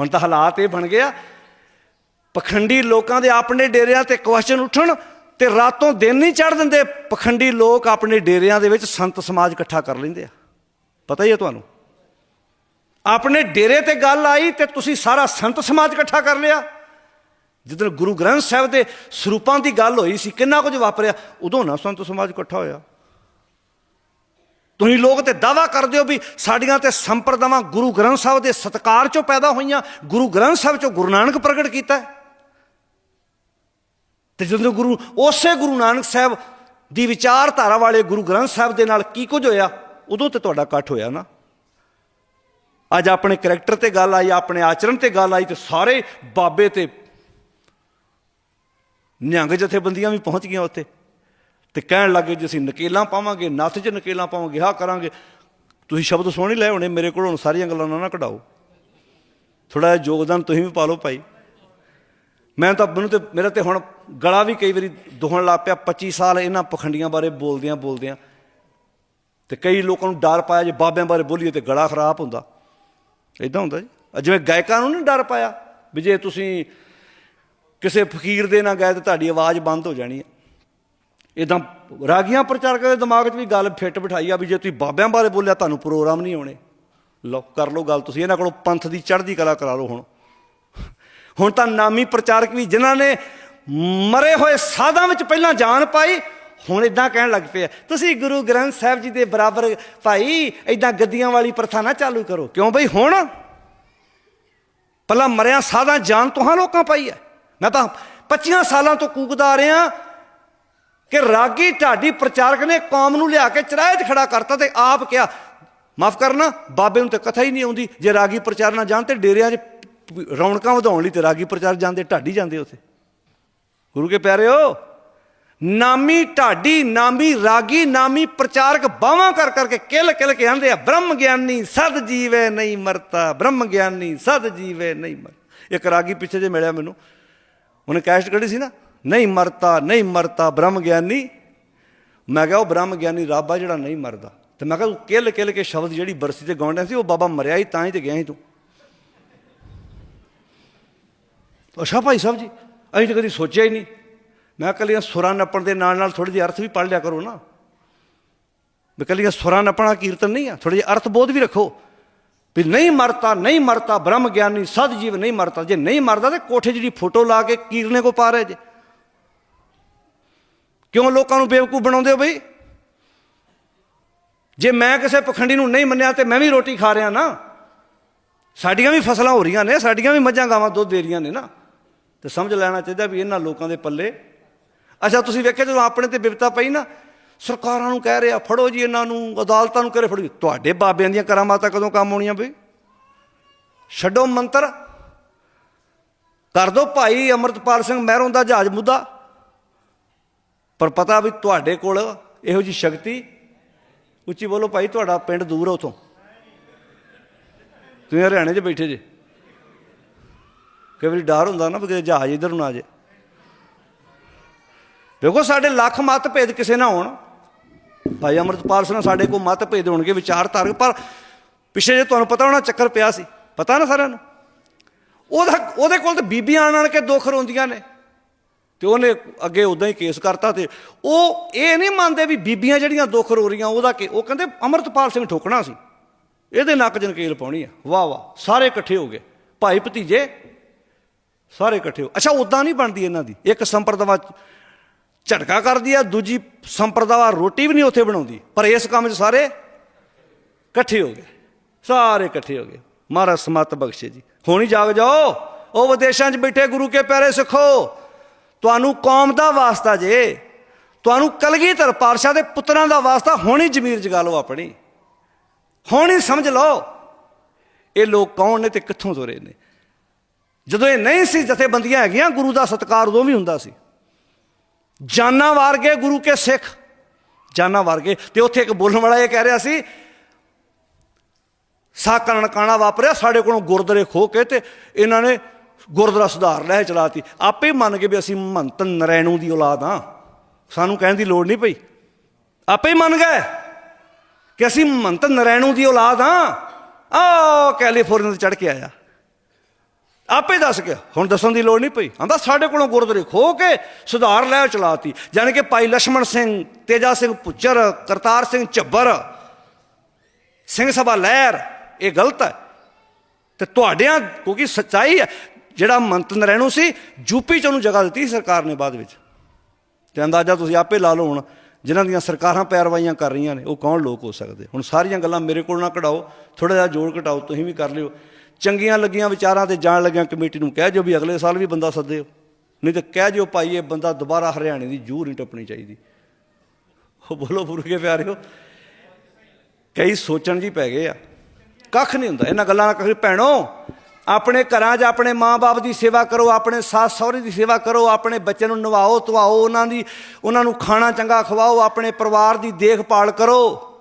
ਹੁਣ ਤਾਂ ਹਾਲਾਤ ਇਹ ਬਣ ਗਿਆ ਪਖੰਡੀ ਲੋਕਾਂ ਦੇ ਆਪਣੇ ਡੇਰਿਆਂ ਤੇ ਕੁਐਸਚਨ ਉੱਠਣ ਤੇ ਰਾਤੋਂ ਦਿਨ ਨਹੀਂ ਚੜ ਦਿੰਦੇ। ਪਖੰਡੀ ਲੋਕ ਆਪਣੇ ਡੇਰਿਆਂ ਦੇ ਵਿੱਚ ਸੰਤ ਸਮਾਜ ਇਕੱਠਾ ਕਰ ਲੈਂਦੇ ਆ। ਪਤਾ ਹੀ ਹੈ ਤੁਹਾਨੂੰ। ਆਪਣੇ ਡੇਰੇ ਤੇ ਗੱਲ ਆਈ ਤੇ ਤੁਸੀਂ ਸਾਰਾ ਸੰਤ ਸਮਾਜ ਇਕੱਠਾ ਕਰ ਲਿਆ। ਜਦੋਂ ਗੁਰੂ ਗ੍ਰੰਥ ਸਾਹਿਬ ਦੇ ਸਰੂਪਾਂ ਦੀ ਗੱਲ ਹੋਈ ਸੀ, ਕਿੰਨਾ ਕੁਝ ਵਾਪਰਿਆ। ਉਦੋਂ ਨਾ ਸੰਤ ਸਮਾਜ ਇਕੱਠਾ ਹੋਇਆ। ਤੁਸੀਂ ਲੋਕ ਤੇ ਦਾਵਾ ਕਰਦੇ ਹੋ ਵੀ ਸਾਡੀਆਂ ਤੇ ਸੰਪਰਦਾਵਾਂ ਗੁਰੂ ਗ੍ਰੰਥ ਸਾਹਿਬ ਦੇ ਸਤਕਾਰ ਚੋਂ ਪੈਦਾ ਹੋਈਆਂ, ਗੁਰੂ ਗ੍ਰੰਥ ਸਾਹਿਬ ਚੋਂ ਗੁਰੂ ਨਾਨਕ ਪ੍ਰਗਟ ਕੀਤਾ। ਹੈ। ਤੇ ਜਦੋਂ ਗੁਰੂ, ਉਸੇ ਗੁਰੂ ਨਾਨਕ ਸਾਹਿਬ ਦੀ ਵਿਚਾਰਧਾਰਾ ਵਾਲੇ ਗੁਰੂ ਗ੍ਰੰਥ ਸਾਹਿਬ ਦੇ ਨਾਲ ਕੀ ਕੁਝ ਹੋਇਆ? ਉਦੋਂ ਤੇ ਤੁਹਾਡਾ ਇਕੱਠ ਹੋਇਆ ਨਾ। ਅੱਜ ਆਪਣੇ ਕਰੈਕਟਰ ਤੇ ਗੱਲ ਆਈ, ਆਪਣੇ ਆਚਰਣ ਤੇ ਗੱਲ ਆਈ ਤੇ ਸਾਰੇ ਬਾਬੇ ਤੇ ਨਿਹੰਗ ਜਥੇਬੰਦੀਆਂ ਵੀ ਪਹੁੰਚ ਗਈਆਂ ਉੱਥੇ। ਤੇ ਕਹਿਣ ਲੱਗੇ ਜੇ, ਅਸੀਂ ਨਕੇਲਾਂ ਪਾਵਾਂਗੇ, ਨੱਥ 'ਚ ਨਕੇਲਾਂ ਪਾਵਾਂਗੇ, ਆਹ ਕਰਾਂਗੇ। ਤੁਸੀਂ ਸ਼ਬਦ ਸੁਣ ਹੀ ਲਏ ਹੋਣੇ, ਮੇਰੇ ਕੋਲ ਹੁਣ ਸਾਰੀਆਂ ਗੱਲਾਂ ਨਾ ਕਢਾਓ। ਥੋੜਾ ਜਿਹਾ ਯੋਗਦਾਨ ਤੁਸੀਂ ਵੀ ਪਾ ਲਓ ਭਾਈ। ਮੈਂ ਤਾਂ ਮੈਨੂੰ ਤੇ, ਮੇਰਾ ਤੇ ਹੁਣ ਗਲਾ ਵੀ ਕਈ ਵਾਰੀ ਦੁਹਣ ਲੱਗ ਪਿਆ 25 ਸਾਲ ਇਹਨਾਂ ਪਖੰਡੀਆਂ ਬਾਰੇ ਬੋਲਦਿਆਂ ਬੋਲਦਿਆਂ। ਤੇ ਕਈ ਲੋਕਾਂ ਨੂੰ ਡਰ ਪਾਇਆ ਜੇ ਬਾਬਿਆਂ ਬਾਰੇ ਬੋਲੀਏ ਤੇ ਗਲਾ ਖਰਾਬ ਹੁੰਦਾ। ਇਦਾਂ ਹੁੰਦਾ ਜੀ। ਜਿਵੇਂ ਗਾਇਕਾਂ ਨੂੰ ਨਹੀਂ ਡਰ ਪਾਇਆ ਵੀ ਜੇ ਤੁਸੀਂ ਕਿਸੇ ਫਕੀਰ ਦੇ ਨਾਲ ਗਏ ਤਾਂ ਤੁਹਾਡੀ ਆਵਾਜ਼ ਬੰਦ ਹੋ ਜਾਣੀ ਹੈ। ਇਦਾਂ ਰਾਗੀਆਂ ਪ੍ਰਚਾਰਕਾਂ ਦੇ ਦਿਮਾਗ 'ਚ ਵੀ ਗੱਲ ਫਿੱਟ ਬਿਠਾਈ ਆ ਵੀ ਜੇ ਤੁਸੀਂ ਬਾਬਿਆਂ ਬਾਰੇ ਬੋਲਿਆ ਤੁਹਾਨੂੰ ਪ੍ਰੋਗਰਾਮ ਨਹੀਂ ਆਉਣੇ। ਲਓ, ਕਰ ਲਓ ਗੱਲ ਤੁਸੀਂ, ਇਹਨਾਂ ਕੋਲੋਂ ਪੰਥ ਦੀ ਚੜ੍ਹਦੀ ਕਲਾ ਕਰਾ ਲਓ ਹੁਣ। ਹੁਣ ਤਾਂ ਨਾਮੀ ਪ੍ਰਚਾਰਕ ਵੀ ਜਿਨ੍ਹਾਂ ਨੇ ਮਰੇ ਹੋਏ ਸਾਧਾਂ ਵਿੱਚ ਪਹਿਲਾਂ ਜਾਨ ਪਾਈ, ਹੁਣ ਇਦਾਂ ਕਹਿਣ ਲੱਗ ਪਏ ਤੁਸੀਂ ਗੁਰੂ ਗ੍ਰੰਥ ਸਾਹਿਬ ਜੀ ਦੇ ਬਰਾਬਰ ਭਾਈ ਇਦਾਂ ਗੱਦੀਆਂ ਵਾਲੀ ਪ੍ਰਥਾ ਨਾ ਚਾਲੂ ਕਰੋ। ਕਿਉਂ ਬਈ ਹੁਣ? ਪਹਿਲਾਂ ਮਰਿਆ ਸਾਧਾਂ ਜਾਨ ਤੁਹਾਂ ਲੋਕਾਂ ਪਾਈ ਹੈ ਮੈਂ ਤਾਂ 25 ਸਾਲਾਂ ਤੋਂ ਕੂਕਦਾ ਆ ਰਿਹਾ ਕਿ ਰਾਗੀ ਢਾਡੀ ਪ੍ਰਚਾਰਕ ਨੇ ਕੌਮ ਨੂੰ ਲਿਆ ਕੇ ਚਰਾਹੇ 'ਚ ਖੜਾ ਕਰਤਾ ਤੇ ਆਪ ਕਿਹਾ, ਮਾਫ ਕਰਨਾ, ਬਾਬੇ ਨੂੰ ਤਾਂ ਕਥਾ ਹੀ ਨਹੀਂ ਆਉਂਦੀ, ਜੇ ਰਾਗੀ ਪ੍ਰਚਾਰ ਨਾ ਜਾਣ ਤੇ ਡੇਰਿਆਂ 'ਚ ਰੌਣਕਾਂ ਵਧਾਉਣ ਲਈ ਤੇ ਰਾਗੀ ਪ੍ਰਚਾਰ ਜਾਂਦੇ, ਢਾਡੀ ਜਾਂਦੇ ਉੱਥੇ। ਗੁਰੂ ਕੇ ਪਿਆਰਿਓ, ਨਾਮੀ ਢਾਡੀ, ਨਾਮੀ ਰਾਗੀ, ਨਾਮੀ ਪ੍ਰਚਾਰਕ ਬਾਹਾਂ ਕਰ ਕਰਕੇ ਕਿਲ ਕਿਲ ਕੇ ਆਂਦੇ ਆ, ਬ੍ਰਹਮ ਗਿਆਨੀ ਸਦ ਜੀਵੇ ਨਹੀਂ ਮਰਤਾ, ਬ੍ਰਹਮ ਗਿਆਨੀ ਸਦ ਜੀਵੇ ਨਹੀਂ ਮਰ ਇੱਕ ਰਾਗੀ ਪਿੱਛੇ ਜੇ ਮਿਲਿਆ ਮੈਨੂੰ, ਉਹਨੇ ਕੈਸਟ ਕੱਢੀ ਸੀ ਨਾ ਨਹੀਂ ਮਰਤਾ ਨਹੀਂ ਮਰਤਾ, ਬ੍ਰਹਮ ਗਿਆਨੀ। ਮੈਂ ਕਿਹਾ ਉਹ ਬ੍ਰਹਮ ਗਿਆਨੀ ਰੱਬ ਆ ਜਿਹੜਾ ਨਹੀਂ ਮਰਦਾ। ਤੇ ਮੈਂ ਕਿਹਾ ਤੂੰ ਕਿਲ ਕਿਲ ਕੇ ਸ਼ਬਦ ਜਿਹੜੀ ਬਰਸੀ ਤੇ ਗਾਉਂਦਾ ਸੀ, ਉਹ ਬਾਬਾ ਮਰਿਆ ਹੀ ਤਾਂ ਹੀ ਤੇ ਗਿਆ ਹੀ ਤੂੰ। ਅੱਛਾ ਭਾਈ ਸਾਹਿਬ ਜੀ, ਅਸੀਂ ਤਾਂ ਕਦੀ ਸੋਚਿਆ ਹੀ ਨਹੀਂ। ਮੈਂ ਕੱਲੀਆਂ ਸੁਰਾਂ ਨੱਪਣ ਦੇ ਨਾਲ ਨਾਲ ਥੋੜੀ ਜਿਹੀ ਅਰਥ ਵੀ ਪੜ੍ਹ ਲਿਆ ਕਰੋ ਨਾ। ਵੀ ਕੱਲੀਆਂ ਸੁਰਾਂ ਨੱਪਣਾ ਕੀਰਤਨ ਨਹੀਂ ਆ ਥੋੜੇ ਜਿਹੇ ਅਰਥ ਬੋਧ ਵੀ ਰੱਖੋ। ਵੀ ਨਹੀਂ ਮਰਤਾ ਨਹੀਂ ਮਰਤਾ, ਬ੍ਰਹਮ ਗਿਆਨੀ ਸਦ ਜੀਵ ਨਹੀਂ ਮਰਤਾ। ਜੇ ਨਹੀਂ ਮਰਦਾ ਤੇ ਕੋਠੇ ਜਿਹੜੀ ਫੋਟੋ ਲਾ ਕੇ ਕੀਰਨੇ ਕੋ ਪਾ ਰਹੇ ਜੇ। ਕਿਉਂ ਲੋਕਾਂ ਨੂੰ ਬੇਵਕੂਫ ਬਣਾਉਂਦੇ ਹੋ ਬਈ? ਜੇ ਮੈਂ ਕਿਸੇ ਪਖੰਡੀ ਨੂੰ ਨਹੀਂ ਮੰਨਿਆ ਤੇ ਮੈਂ ਵੀ ਰੋਟੀ ਖਾ ਰਿਹਾ ਨਾ, ਸਾਡੀਆਂ ਵੀ ਫਸਲਾਂ ਹੋ ਰਹੀਆਂ ਨੇ, ਸਾਡੀਆਂ ਵੀ ਮੱਝਾਂ ਗਾਵਾਂ ਦੁੱਧ ਦੇ ਰਹੀਆਂ ਨੇ ਨਾ, ਤੇ ਸਮਝ ਲੈਣਾ ਚਾਹੀਦਾ ਵੀ ਇਹਨਾਂ ਲੋਕਾਂ ਦੇ ਪੱਲੇ। ਅੱਛਾ, ਤੁਸੀਂ ਵੇਖਿਆ ਜਦੋਂ ਆਪਣੇ ਤੇ ਬਿਪਤਾ ਪਈ ਨਾ, ਸਰਕਾਰਾਂ ਨੂੰ ਕਹਿ ਰਿਹਾ, ਫੜੋ ਜੀ ਇਹਨਾਂ ਨੂੰ, ਅਦਾਲਤਾਂ ਨੂੰ ਕਰੇ ਫੜੋ ਤੁਹਾਡੇ ਬਾਬਿਆਂ ਦੀਆਂ ਕਰਾਮਾਤਾਂ ਕਦੋਂ ਕੰਮ ਆਉਣੀਆਂ ਬਈ? ਛੱਡੋ ਮੰਤਰ। ਕਰ ਦੋ ਭਾਈ ਅਮਰਤਪਾਲ ਸਿੰਘ ਮਹਿਰੋਂ ਦਾ ਜਹਾਜ਼ ਮੁੱਦਾ। ਪਰ ਪਤਾ ਵੀ ਤੁਹਾਡੇ ਕੋਲ ਇਹੋ ਜੀ ਸ਼ਕਤੀ? ਉੱਚੀ ਬੋਲੋ ਭਾਈ, ਤੁਹਾਡਾ ਪਿੰਡ ਦੂਰ ਹੈ ਉਥੋਂ। ਤੁਸੀਂ ਹਰਿਆਣੇ 'ਚ ਬੈਠੇ ਜੇ। ਕਈ ਵਾਰੀ ਡਰ ਹੁੰਦਾ ਨਾ ਵੀ ਕਿਤੇ ਜਹਾਜ਼ ਇਧਰ ਨੂੰ ਆ ਜੇ ਦੇਖੋ, ਸਾਡੇ ਲੱਖ ਮਤ ਭੇਦ ਕਿਸੇ ਨਾ ਹੋਣ। ਭਾਈ ਅਮਰਤਪਾਲ ਸਿੰਘ ਸਾਡੇ ਕੋਲ ਮਤ ਭੇਦ ਹੋਣਗੇ, ਵਿਚਾਰ ਧਾਰਕ, ਪਰ ਪਿੱਛੇ ਜੇ ਤੁਹਾਨੂੰ ਪਤਾ ਹੋਣਾ, ਚੱਕਰ ਪਿਆ ਸੀ। ਪਤਾ ਨਾ ਸਾਰਿਆਂ ਨੂੰ? ਉਹਦਾ ਉਹਦੇ ਕੋਲ ਤਾਂ ਬੀਬੀਆਂ ਆਣ ਆਣ ਕੇ ਦੁੱਖ ਰੋਂਦੀਆਂ ਨੇ। ਤੇ ਉਹਨੇ ਅੱਗੇ ਉਦਾਂ ਹੀ ਕੇਸ ਕਰਤਾ ਤੇ ਉਹ ਇਹ ਨਹੀਂ ਮੰਨਦੇ ਵੀ ਬੀਬੀਆਂ ਜਿਹੜੀਆਂ ਦੁੱਖ ਰੋ ਰਹੀਆਂ, ਉਹਦਾ ਕਿ, ਉਹ ਕਹਿੰਦੇ ਅਮਰਤਪਾਲ ਸਿੰਘ ਠੋਕਣਾ ਸੀ। ਇਹਦੇ ਨੱਕ 'ਚ ਨਕੇਲ ਪਾਉਣੀ ਆ। ਵਾਹ ਵਾਹ, ਸਾਰੇ ਇਕੱਠੇ ਹੋ ਗਏ। ਭਾਈ ਭਤੀਜੇ, ਸਾਰੇ ਇਕੱਠੇ ਹੋ ਅੱਛਾ ਉਦਾਂ ਨਹੀਂ ਬਣਦੀ ਇਹਨਾਂ ਦੀ। ਇੱਕ ਸੰਪਰਦਾਵਾ ਝਟਕਾ ਕਰਦੀ ਆ, ਦੂਜੀ ਸੰਪਰਦਾਵਾ ਰੋਟੀ ਵੀ ਨਹੀਂ ਉੱਥੇ ਬਣਾਉਂਦੀ। ਪਰ ਇਸ ਕੰਮ 'ਚ ਸਾਰੇ ਇਕੱਠੇ ਹੋ ਗਏ। ਸਾਰੇ ਇਕੱਠੇ ਹੋ ਗਏ। ਮਹਾਰਾਜ ਸਮਤ ਬਖਸ਼ੇ ਜੀ। ਹੁਣ ਹੀ ਜਾਗ ਜਾਓ। ਉਹ ਵਿਦੇਸ਼ਾਂ 'ਚ ਬੈਠੇ ਗੁਰੂ ਕੇ ਪਿਆਰੇ ਸਿੱਖੋ। ਤੁਹਾਨੂੰ ਕੌਮ ਦਾ ਵਾਸਤਾ ਜੇ। ਤੁਹਾਨੂੰ ਕਲਗੀਧਰ ਪਾਤਸ਼ਾਹ ਦੇ ਪੁੱਤਰਾਂ ਦਾ ਵਾਸਤਾ, ਹੁਣ ਹੀ ਜ਼ਮੀਰ ਜਗਾ ਲਓ ਆਪਣੀ। ਹੁਣ ਹੀ ਸਮਝ ਲਓ। ਇਹ ਲੋਕ ਕੌਣ ਨੇ ਤੇ ਕਿੱਥੋਂ ਤੁਰੇ ਨੇ? ਜਦੋਂ ਇਹ ਨਹੀਂ ਸੀ, ਜਥੇਬੰਦੀਆਂ ਹੈਗੀਆਂ, ਗੁਰੂ ਦਾ ਸਤਕਾਰ ਉਦੋਂ ਵੀ ਹੁੰਦਾ ਸੀ। ਜਾਨਾਂ ਵਾਰ ਗਏ ਗੁਰੂ ਕੇ ਸਿੱਖ। ਜਾਨਾਂ ਵਾਰ ਗਏ ਤੇ ਉੱਥੇ ਇੱਕ ਬੋਲਣ ਵਾਲਾ ਇਹ ਕਹਿ ਰਿਹਾ ਸੀ ਸਾਕਣ ਨਕਾਣਾ ਵਾਪਰਿਆ, ਸਾਡੇ ਕੋਲੋਂ ਗੁਰਦੁਆਰੇ ਖੋ ਕੇ ਤੇ ਇਹਨਾਂ ਨੇ ਗੁਰਦੁਆਰਾ ਸੁਧਾਰ ਲੈ ਚਲਾਤੀ। ਆਪੇ ਮੰਨ ਗਏ ਵੀ ਅਸੀਂ ਮਹੰਤ ਨਰੈਣੂ ਦੀ ਔਲਾਦ ਆ ਸਾਨੂੰ ਕਹਿਣ ਦੀ ਲੋੜ ਨਹੀਂ ਪਈ। ਆਪੇ ਮੰਨ ਗਏ ਕਿ ਅਸੀਂ ਮਹੰਤ ਨਰੈਣੂ ਦੀ ਔਲਾਦ ਆ ਆ ਕੈਲੀਫੋਰਨੀਆ 'ਤੇ ਚੜ ਕੇ ਆਇਆ। ਆਪੇ ਦੱਸ ਗਿਆ। ਹੁਣ ਦੱਸਣ ਦੀ ਲੋੜ ਨਹੀਂ ਪਈ। ਆਂਦਾ ਸਾਡੇ ਕੋਲੋਂ ਗੁਰਦੁਆਰੇ ਖੋ ਕੇ ਸੁਧਾਰ ਲੈ ਚਲਾਤੀ। ਜਾਨੀ ਕਿ ਭਾਈ ਲక్ష్మణ ਸਿੰਘ, ਤੇਜਾ ਸਿੰਘ ਪੁੱਜਰ, ਕਰਤਾਰ ਸਿੰਘ ਝੱਬਰ, ਸਿੰਘ ਸਭਾ ਲਹਿਰ, ਇਹ ਗਲਤ ਹੈ। ਤੇ ਤੁਹਾਡਿਆਂ, ਕਿਉਂਕਿ ਸੱਚਾਈ ਹੈ ਜਿਹੜਾ ਮੰਤ ਨਰੈਣੂ ਸੀ ਯੂਪੀ ਚ ਉਹਨੂੰ ਜਗ੍ਹਾ ਦਿੱਤੀ ਸੀ ਸਰਕਾਰ ਨੇ ਬਾਅਦ ਵਿੱਚ। ਤੇ ਅੰਦਾਜ਼ਾ ਤੁਸੀਂ ਆਪੇ ਲਾ ਲਓ ਹੁਣ, ਜਿਨ੍ਹਾਂ ਦੀਆਂ ਸਰਕਾਰਾਂ ਪੈਰਵਾਈਆਂ ਕਰ ਰਹੀਆਂ ਨੇ, ਉਹ ਕੌਣ ਲੋਕ ਹੋ ਸਕਦੇ? ਹੁਣ ਸਾਰੀਆਂ ਗੱਲਾਂ ਮੇਰੇ ਕੋਲ ਨਾ ਕਢਾਓ ਥੋੜਾ ਜਿਹਾ ਜੋੜ ਘਟਾਓ, ਤੁਸੀਂ ਵੀ ਕਰ ਲਿਓ। ਚੰਗੀਆਂ ਲੱਗੀਆਂ ਵਿਚਾਰਾਂ ਤੇ ਜਾਣ ਲੱਗਿਆਂ ਕਮੇਟੀ ਨੂੰ ਕਹਿ ਜੋ ਵੀ ਅਗਲੇ ਸਾਲ ਵੀ ਬੰਦਾ ਸੱਦਿਓ। ਨਹੀਂ ਤਾਂ ਕਹਿ ਜਿਓ ਭਾਈ, ਇਹ ਬੰਦਾ ਦੁਬਾਰਾ ਹਰਿਆਣੇ ਦੀ ਜੂਹ ਨਹੀਂ ਟੱਪਣੀ ਚਾਹੀਦੀ। ਉਹ ਬੋਲੋ ਫੁਰਕੇ ਪਿਆਰਿਓ। ਕਈ ਸੋਚਣ ਜੀ ਪੈ ਗਏ ਆ। ਕੱਖ ਨਹੀਂ ਹੁੰਦਾ। ਇਹਨਾਂ ਗੱਲਾਂ ਨਾਲ ਕਹੀ ਭੈਣੋ ਆਪਣੇ ਘਰਾਂ 'ਚ ਆਪਣੇ ਮਾਂ-ਬਾਪ ਦੀ ਸੇਵਾ ਕਰੋ, ਆਪਣੇ ਸੱਸ ਸਹੁਰੇ ਦੀ ਸੇਵਾ ਕਰੋ, ਆਪਣੇ ਬੱਚੇ ਨੂੰ ਨਵਾਓ ਧਵਾਓ ਉਹਨਾਂ ਦੀ, ਉਹਨਾਂ ਨੂੰ ਖਾਣਾ ਚੰਗਾ ਖਵਾਓ, ਆਪਣੇ ਪਰਿਵਾਰ ਦੀ ਦੇਖਭਾਲ ਕਰੋ।